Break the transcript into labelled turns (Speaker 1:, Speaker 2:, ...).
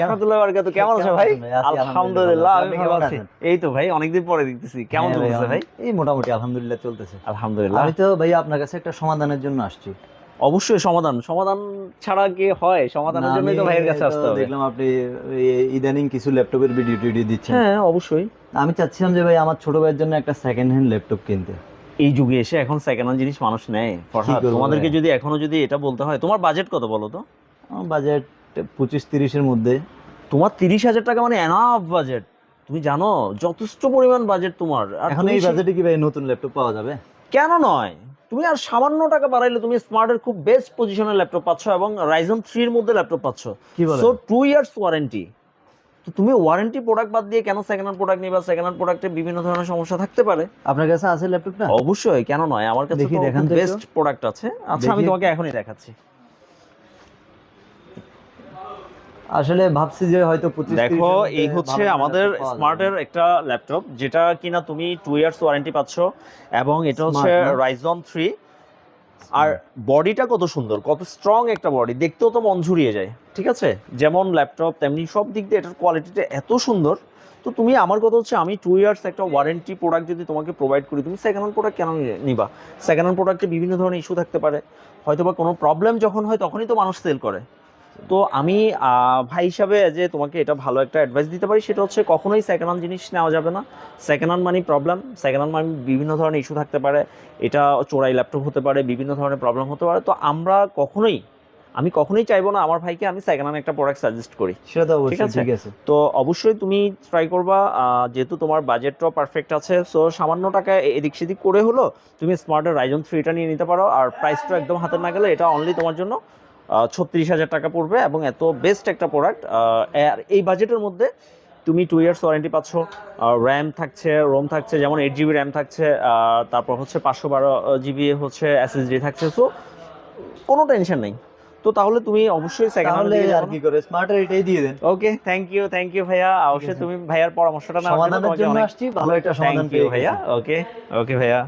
Speaker 1: রাহমাতুল্লাহি বারাকাতুহু। কেমন আছো ভাই? আলহামদুলিল্লাহ আমি ভালো আছি। এই তো ভাই অনেকদিন পরে দেখতেছি। কেমন
Speaker 2: হ্যাঁ
Speaker 1: চলতেছে ভাই
Speaker 2: এই মোটামুটি আলহামদুলিল্লাহ চলতেছে।
Speaker 1: আলহামদুলিল্লাহ।
Speaker 2: আমি তো ভাই আপনার কাছে একটা সমাধানের জন্য আসছি।
Speaker 1: অবশ্যই সমাধান। সমাধান ছাড়া কি হয়? সমাধানের জন্যই তো ভাইয়ের কাছে আসতে হবে।
Speaker 2: দেখলাম আপনি ইদানিং কিছু ল্যাপটপের ভিডিও টিডিও দিচ্ছেন।
Speaker 1: হ্যাঁ অবশ্যই।
Speaker 2: আমি চাচ্ছিলাম যে ভাই আমার ছোট ভাইয়ের জন্য একটা সেকেন্ড হ্যান্ড ল্যাপটপ কিনতে।
Speaker 1: এই যুগে এসে এখন সেকেন্ড হ্যান্ড জিনিস মানুষ নেয়। তোমাদেরকে যদি এখনও যদি এটা বলতে হয় তোমার বাজেট কত বলো তো?
Speaker 2: বাজেট পঁচিশ তিরিশের মধ্যে।
Speaker 1: তোমার তিরিশ হাজার টাকা মানে এনাফ বাজেট তুমি জানো যথেষ্ট পরিমাণ বাজেট তোমার।
Speaker 2: এখন এই বাজেটে কি ভাই নতুন ল্যাপটপ পাওয়া যাবে?
Speaker 1: কেন নয়? তুমি আর সামান্য টাকা বাড়াইলে তুমি স্মার্টের খুব বেস্ট পজিশনের ল্যাপটপ পাচ্ছ এবং রাইজন থ্রির মধ্যে ল্যাপটপ পাচ্ছ।
Speaker 2: কি বলে?
Speaker 1: সো টু ইয়ার্স ওয়ারেন্টি তো তুমি ওয়ারেন্টি প্রোডাক্ট বাদ দিয়ে কেন সেকেন্ড হ্যান্ড প্রোডাক্ট নিবা? সেকেন্ড হ্যান্ড প্রোডাক্টে বিভিন্ন ধরনের সমস্যা থাকতে পারে।
Speaker 2: আপনার কাছে আছে ল্যাপটপটা
Speaker 1: অবশ্যই কেন নয়? আমার কাছে
Speaker 2: দেখি, দেখান
Speaker 1: বেস্ট প্রোডাক্ট আছে। আচ্ছা আমি তোমাকে এখনই দেখাচ্ছি।
Speaker 2: আসলে ভাবছি যে হয়তো
Speaker 1: দেখো এই হচ্ছে আমাদের স্মার্টের একটা ল্যাপটপ যেটা কিনা তুমি টু ইয়ার্স ওয়ারেন্টি পাচ্ছ এবং এটা হচ্ছে রাইজন থ্রি আর বডিটা কত সুন্দর কত স্ট্রং একটা বডি দেখতেও তো মন ঝুরিয়ে যায় ঠিক আছে? যেমন ল্যাপটপ তেমনি সব দিক দিয়ে এটার কোয়ালিটিটা এত সুন্দর। তো তুমি আমার কথা হচ্ছে আমি টু ইয়ার্স একটা ওয়ারেন্টি প্রোডাক্ট যদি তোমাকে প্রোভাইড করি তুমি সেকেন্ড হ্যান্ড প্রোডাক্ট কেন নিবা? সেকেন্ড হ্যান্ড প্রোডাক্টে বিভিন্ন ধরনের ইস্যু থাকতে পারে। হয়তো বা কোনো প্রবলেম যখন হয় তখনই তো মানুষ সেল করে। তো আমি ভাই হিসাবে যে তোমাকে এটা ভালো একটা অ্যাডভাইস দিতে পারি সেটা হচ্ছে কখনোই সেকেন্ড হ্যান্ড জিনিস নেওয়া যাবে না। সেকেন্ড হ্যান্ড মানে প্রবলেম সেকেন্ড হ্যান্ড মানে বিভিন্ন ধরনের ইস্যু থাকতে পারে। এটা চোরাই ল্যাপটপ হতে পারে বিভিন্ন ধরনের প্রবলেম হতে পারে। তো আমরা কখনোই আমি কখনোই চাইব না আমার ভাইকে আমি সেকেন্ড হ্যান্ড একটা প্রোডাক্ট সাজেস্ট করি।
Speaker 2: সেটা তো অবশ্যই ঠিক আছে?
Speaker 1: তো অবশ্যই তুমি ট্রাই করবা। যেহেতু তোমার বাজেটটাও পারফেক্ট আছে সো সামান্য টাকা এদিক সেদিক করে হলো তুমি স্মার্টের রাইজন থ্রিটা নিয়ে নিতে পারো। আর প্রাইসটা একদম হাতে না গেলে এটা অনলি তোমার জন্য। ছত্রিশ হাজার টাকা পড়বে এবং এত বেস্ট একটা প্রোডাক্ট আর এই বাজেটের মধ্যে তুমি টু ইয়ার্স ওয়ারেন্টি পাচ্ছ র্যাম থাকছে রোম থাকছে যেমন এইট জিবি র্যাম থাকছে তারপর হচ্ছে পাঁচশো বারো জিবি হচ্ছে এসএসডি থাকছে। সো কোনো টেনশন নেই। তো তাহলে তুমি অবশ্যই সেকেন্ড
Speaker 2: তাহলে আর কি করে? স্মার্টের এটাই দিয়ে দেন।
Speaker 1: Okay thank you thank you ভাইয়া। অবশ্যই তুমি ভাইয়ার পরামর্শটা জন্য
Speaker 2: সমাধানের জন্য আসছি ভালো একটা সমাধান পেয়ে
Speaker 1: ভাইয়া। ওকে ওকে ভাইয়া।